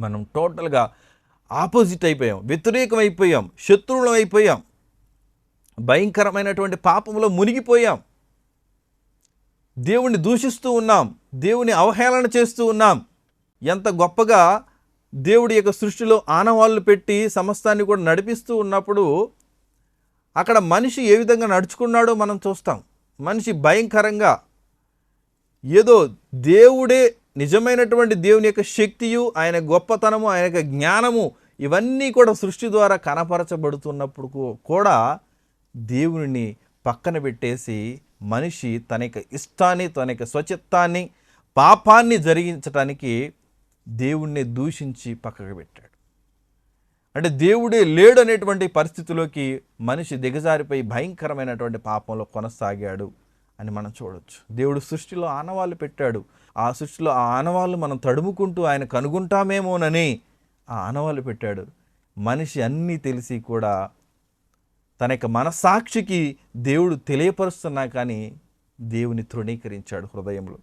మనం టోటల్గా ఆపోజిట్ అయిపోయాం వ్యతిరేకం అయిపోయాం శత్రువులం అయిపోయాం భయంకరమైనటువంటి పాపంలో మునిగిపోయాం. దేవుణ్ణి దూషిస్తూ ఉన్నాం దేవుని అవహేళన చేస్తూ ఉన్నాం. ఎంత గొప్పగా దేవుడి యొక్క సృష్టిలో ఆనవాళ్ళు పెట్టి సమస్తాన్ని కూడా నడిపిస్తూ ఉన్నప్పుడు అక్కడ మనిషి ఏ విధంగా నడుచుకున్నాడో మనం చూస్తాం. మనిషి భయంకరంగా ఏదో దేవుడే నిజమైనటువంటి దేవుని యొక్క శక్తియు ఆయన గొప్పతనము ఆయన యొక్క జ్ఞానము ఇవన్నీ కూడా సృష్టి ద్వారా కనపరచబడుతున్నప్పుడు కూడా దేవుని పక్కన పెట్టేసి మనిషి తన యొక్క ఇష్టాన్ని తన యొక్క స్వచిత్తాన్ని పాపాన్ని జరిగించటానికి దేవుణ్ణి దూషించి పక్కకు పెట్టాడు. అంటే దేవుడే లేడు అనేటువంటి పరిస్థితిలోకి మనిషి దిగజారిపోయి భయంకరమైనటువంటి పాపంలో కొనసాగాడు. అని మనం చూడొచ్చు. దేవుడు సృష్టిలో ఆనవాళ్ళు పెట్టాడు. ఆ సృష్టిలో ఆ ఆనవాళ్ళు మనం తడుముకుంటూ ఆయన కనుగొంటామేమోనని ఆ ఆనవాళ్ళు పెట్టాడు. మనిషి అన్నీ తెలిసి కూడా తన యొక్క మనసాక్షికి దేవుడు తెలియపరుస్తున్నా కానీ దేవుని తృణీకరించాడు హృదయంలో.